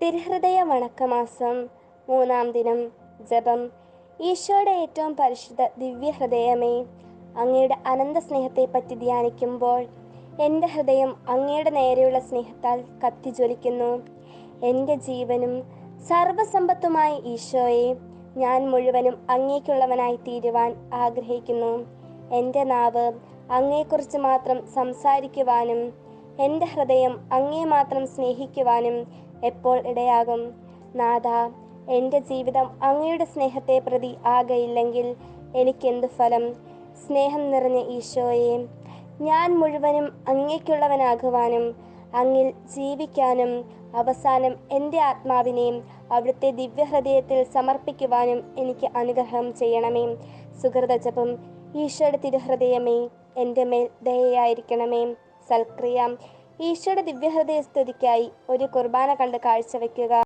തിരുഹൃദയ വണക്കമാസം മൂന്നാം ദിനം ജപം. ഈശോയുടെ ഏറ്റവും പരിശുദ്ധ ദിവ്യഹൃദയമേ അങ്ങയുടെ അനന്ത സ്നേഹത്തെ പറ്റി ധ്യാനിക്കുമ്പോൾ എന്റെ ഹൃദയം അങ്ങയുടെ നേരെയുള്ള സ്നേഹത്താൽ കത്തിജ്വലിക്കുന്നു. എന്റെ ജീവനും സർവസമ്പത്തുമായ ഈശോയെ ഞാൻ മുഴുവനും അങ്ങേക്കുള്ളവനായി തീരുവാൻ ആഗ്രഹിക്കുന്നു. എന്റെ നാവ് അങ്ങയെക്കുറിച്ച് മാത്രം സംസാരിക്കുവാനും എന്റെ ഹൃദയം അങ്ങേ മാത്രം സ്നേഹിക്കുവാനും എപ്പോൾ ഇടയാകും? നാഥ എന്റെ ജീവിതം അങ്ങയുടെ സ്നേഹത്തെ പ്രതി ആകയില്ലെങ്കിൽ എനിക്കെന്ത് ഫലം? സ്നേഹം നിറഞ്ഞ ഈശോയെ ഞാൻ മുഴുവനും അങ്ങേക്കുള്ളവനാകുവാനും അങ്ങിൽ ജീവിക്കാനും അവസാനം എന്റെ ആത്മാവിനെ അവിടുത്തെ ദിവ്യഹൃദയത്തിൽ സമർപ്പിക്കുവാനും എനിക്ക് അനുഗ്രഹം ചെയ്യണമേ. സുഹൃതജപം ഈശോയുടെ തിരുഹൃദയമേ എന്റെ മേൽ ദയയായിരിക്കണമേ. സൽക്രിയ. ഈശോയുടെ ദിവ്യഹൃദയ സ്തുതിക്കായി ഒരു കുർബാന കണ്ട് കാഴ്ചവെക്കുക.